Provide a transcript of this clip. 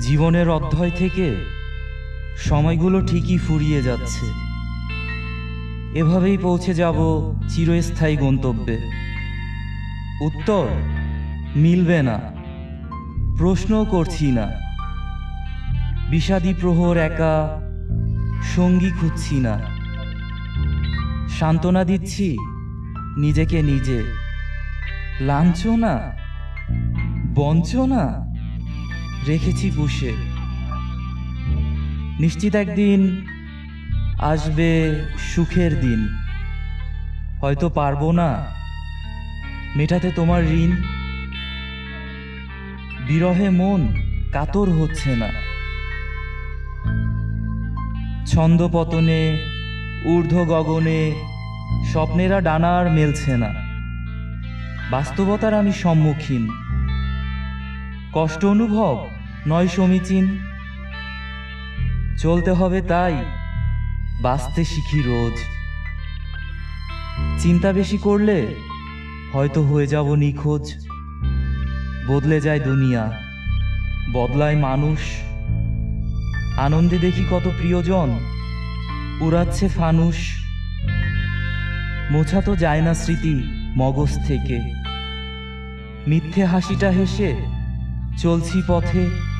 জীবনের অধ্যায় থেকে সময়গুলো ঠিকই ফুরিয়ে যাচ্ছে। এভাবেই পৌঁছে যাব চিরস্থায়ী গন্তব্যে। উত্তর, মিলবে না। প্রশ্নও করছি না। বিষাদী প্রহর একা সঙ্গী খুঁজছি না। সান্ত্বনা দিচ্ছি নিজেকে নিজে। লাঞ্ছনা বঞ্চনা রেখেছি পুষে নিশ্চিত একদিন আসবে সুখের দিন। হয়তো পারব না মেটাতে তোমার ঋণ। বিরহে মন কাতর হচ্ছে না। ছন্দ পতনে, ঊর্ধ্ব গগনে স্বপ্নেরা ডানার মেলছে না। বাস্তবতার আমি সম্মুখীন। কষ্ট অনুভব নয় সমীচীন। চলতে হবে তাই, বাঁচতে শিখি রোজ। চিন্তা বেশি করলে হয়তো হয়ে যাব নিখোঁজ। বদলে যায় দুনিয়া, বদলায় মানুষ। আনন্দে দেখি কত প্রিয়জন, উড়াচ্ছে ফানুস মোছা তো যায় না স্মৃতি মগজ থেকে। মিথ্যে হাসিটা হেসে চলছি পথে।